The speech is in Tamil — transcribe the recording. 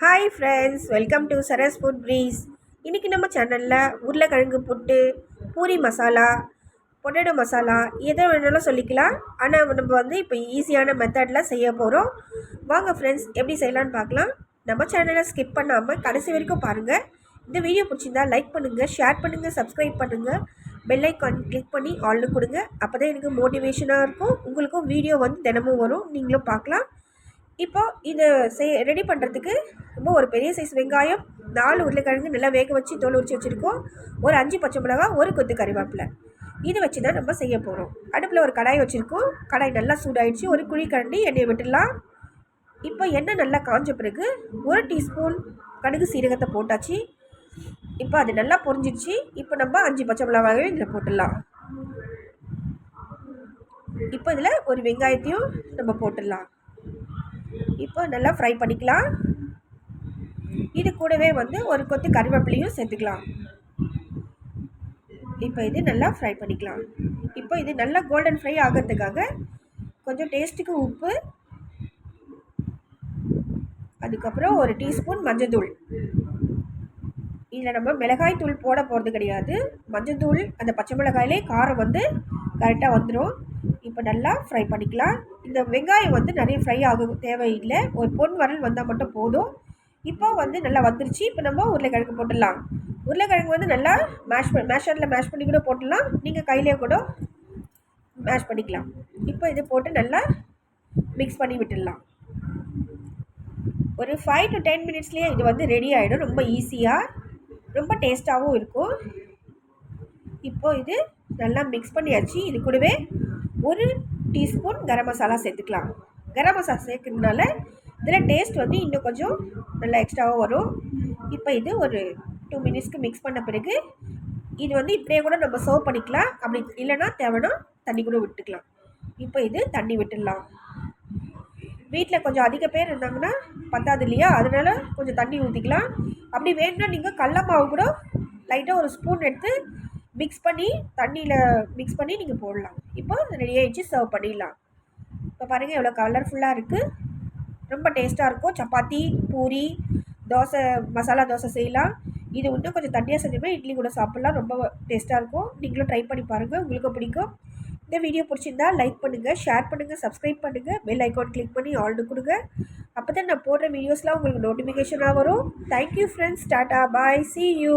Hi friends welcome to Saras food breeze இன்றைக்கி நம்ம சேனலில் உருளைக்கிழங்கு புட்டு பூரி மசாலா பொட்டேட்டோ மசாலா எதை வேணாலும் சொல்லிக்கலாம். ஆனால் நம்ம வந்து இப்போ ஈஸியான மெத்தடில் செய்ய போகிறோம் வாங்க ஃப்ரெண்ட்ஸ் எப்படி செய்யலான்னு பார்க்கலாம். நம்ம சேனலை ஸ்கிப் பண்ணாமல் கடைசி வரைக்கும் பாருங்கள் இந்த வீடியோ பிடிச்சிருந்தா லைக் பண்ணுங்கள் ஷேர் பண்ணுங்கள் சப்ஸ்கிரைப் பண்ணுங்கள் பெல் ஐக்கான் கிளிக் பண்ணி ஆல்னு கொடுங்க. அப்போ தான் எனக்கு மோட்டிவேஷனாக இருக்கும். உங்களுக்கும் வீடியோ வந்து தினமும் வரும். நீங்களும் பார்க்கலாம். இப்போ இதை செய் ரெடி பண்ணுறதுக்கு ரொம்ப ஒரு பெரிய சைஸ் வெங்காயம் நாலு உருளைக்கிழங்கு நல்லா வேக வச்சு தோல் உரிச்சு வச்சுருக்கோம். ஒரு அஞ்சு பச்சை மிளகா ஒரு கொத்து கறிவேப்பிலை. இதை வச்சு தான் நம்ம செய்ய போகிறோம் அடுப்பில் ஒரு கடாய் வச்சுருக்கோம். கடாய் நல்லா சூடாயிடுச்சு. ஒரு குழி கரண்டி எண்ணெயை விட்டுடலாம். இப்போ எண்ணெய் நல்லா காஞ்ச பிறகு ஒரு டீஸ்பூன் கடுகு சீரகத்தை போட்டாச்சு. இப்போ அது நல்லா பொரிஞ்சிடுச்சு. இப்போ நம்ம அஞ்சு பச்சை மிளகாயும் இதில் போட்டுடலாம். இப்போ இதில் ஒரு வெங்காயத்தையும் நம்ம போட்டுடலாம். இப்போ நல்லா ஃப்ரை பண்ணிக்கலாம். இது கூடவே வந்து ஒரு கொத்து கருவேப்பிலையும் சேர்த்துக்கலாம். இப்போ இது நல்லா ஃப்ரை பண்ணிக்கலாம். இப்போ இது நல்லா கோல்டன் ஃப்ரை ஆகிறதுக்காக கொஞ்சம் டேஸ்ட்டுக்கு உப்பு அதுக்கப்புறம் ஒரு டீஸ்பூன் மஞ்சள்தூள் இதில் நம்ம மிளகாய் தூள் போட போகிறது கிடையாது. மஞ்சள்தூள் அந்த பச்சை மிளகாயிலே காரம் வந்து கரெக்டாக வந்துடும் இப்போ நல்லா ஃப்ரை பண்ணிக்கலாம். இந்த வெங்காயம் வந்து நிறைய ஃப்ரை ஆக தேவையில்லை. ஒரு பொன் வரல் வந்தால் மட்டும் போதும். இப்போ வந்து நல்லா வந்துருச்சு. இப்போ நம்ம உருளைக்கிழங்கு போட்டுடலாம். உருளைக்கிழங்கு வந்து நல்லா மேஷ் பண்ணி மேஷரில் மேஷ் பண்ணி கூட போட்டுடலாம். நீங்கள் கையிலே கூட மேஷ் பண்ணிக்கலாம். இப்போ இது போட்டு நல்லா மிக்ஸ் பண்ணி விட்டுடலாம். ஒரு ஃபைவ் டு டென் மினிட்ஸ்லேயே இது வந்து ரெடி ஆகிடும் ரொம்ப ஈஸியாக ரொம்ப டேஸ்ட்டாகவும் இருக்கும். இப்போது இது நல்லா மிக்ஸ் பண்ணியாச்சு. இது கூடவே ஒரு டீஸ்பூன் கரம் மசாலா சேர்த்துக்கலாம். கரம் மசாலா சேர்க்கறதுனால இதில் டேஸ்ட் வந்து இன்னும் கொஞ்சம் நல்லா எக்ஸ்ட்ராவாக வரும். இப்போ இது ஒரு டூ மினிட்ஸ்க்கு மிக்ஸ் பண்ண பிறகு இது வந்து இப்படியே கூட நம்ம சர்வ் பண்ணிக்கலாம். அப்படி இல்லைன்னா தேவைன்னா தண்ணி கூட விட்டுக்கலாம். இப்போ இது தண்ணி விட்டுடலாம். வீட்டில் கொஞ்சம் அதிக பேர் இருந்தாங்கன்னா பத்தாது இல்லையா? அதனால் கொஞ்சம் தண்ணி ஊற்றிக்கலாம் அப்படி வேணும்னா நீங்கள் கடல மாவு கூட லைட்டாக ஒரு ஸ்பூன் எடுத்து மிக்ஸ் பண்ணி தண்ணியில் மிக்ஸ் பண்ணி நீங்கள் போடலாம். இப்போ ரெடி ஆகிடுச்சு சர்வ் பண்ணிடலாம். இப்போ பாருங்கள் எவ்வளோ கலர்ஃபுல்லாக இருக்குது ரொம்ப டேஸ்ட்டாக இருக்கும். சப்பாத்தி பூரி தோசை மசாலா தோசை செய்யலாம். இது இன்னும் கொஞ்சம் தண்ணியாக செஞ்சோம்னா இட்லி கூட சாப்பிட்லாம். ரொம்ப டேஸ்ட்டாக இருக்கும். நீங்களும் ட்ரை பண்ணி பாருங்கள் உங்களுக்கு பிடிக்கும். இந்த வீடியோ பிடிச்சிருந்தா லைக் பண்ணுங்கள் ஷேர் பண்ணுங்கள் சப்ஸ்கிரைப் பண்ணுங்கள் பெல் ஐக்கான் கிளிக் பண்ணி ஆல்னு கொடுங்க. அப்போ தான் நான் போடுற வீடியோஸ்லாம் உங்களுக்கு நோட்டிஃபிகேஷனாக வரும். Thank you friends tata bye see you